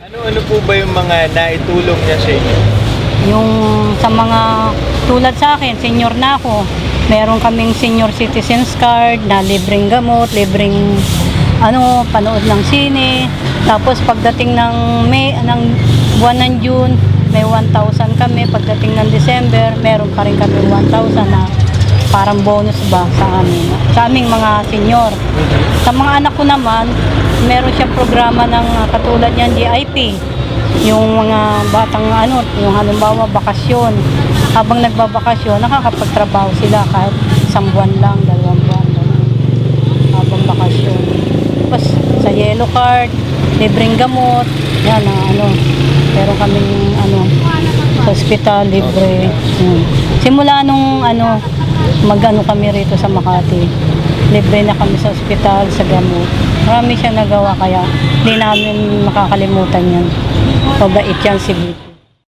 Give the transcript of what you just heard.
Ano-ano po ba yung mga naitulong niya sa inyo? Yung sa mga tulad sa akin, senior na ako, meron kaming senior citizens card na libreng gamot, libreng ano, panood ng sine. Tapos pagdating ng May, ng buwan ng June, may 1,000 kami. Pagdating ng December, meron pa rin kami 1,000 na parang bonus ba sa amin, sa aming mga senior. Sa mga anak ko naman, meron siya programa ng uh, katulad niyan GIP. Yung mga batang ano, yung halimbawa bakasyon. Habang nagbabakasyon, nakakapagtrabaho sila kahit isang buwan lang, dalawang buwan. ganun. Habang bakasyon. Tapos sa yellow card, libreng gamot, yan na ano. Pero kaming ano, sa hospital, libre. Yun. Simula nung ano, mag-ano kami rito sa Makati. Libre na kami sa ospital, sa gamot. Marami siya nagawa kaya hindi namin makakalimutan yan. Mabait yan si Vic.